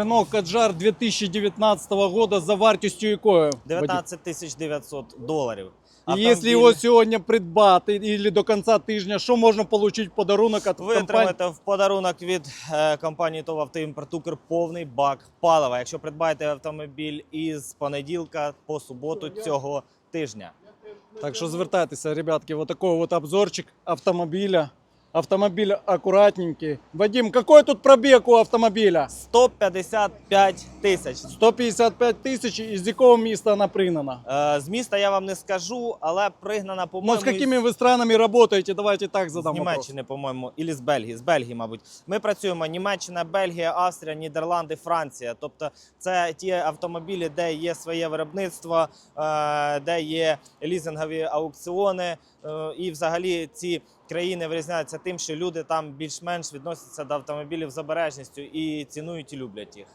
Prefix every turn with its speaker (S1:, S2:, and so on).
S1: Renault Kadjar 2019 года за вартістю якою?
S2: 19 тисяч 900 доларів.
S1: І якщо його сьогодні придбати і до кінця тижня, що можна отримати в подарунок від
S2: ви
S1: компанії?
S2: отримаєте в подарунок від е, компанії ТОВ «Автоімпорт Укр» повний бак палива, якщо придбаєте автомобіль із понеділка по суботу цього тижня.
S1: Так що звертайтеся, ребятки, вот такой вот обзорчик автомобиля. Автомобиль аккуратненький. Вадим, какой тут пробег у автомобиля?
S2: 155 тисяч.
S1: 155 тисяч, із якого міста вона пригнана?
S2: Е, З міста я вам не скажу, але пригнана,
S1: Ну,
S2: по-моєму,
S1: з якими
S2: із-
S1: ви странами работаете? Давайте так
S2: з
S1: задам вопрос.
S2: Німеччини, по-моєму, і з Бельгії, з Бельгії, мабуть. Ми працюємо Німеччина, Бельгія, Австрія, Нідерланди, Франція. Тобто це ті автомобілі, де є своє виробництво, е, де є лізингові аукціони. е, І взагалі ці країни вирізняються тим, що люди там більш-менш відносяться до автомобілів з обережністю і цінують і люблять їх.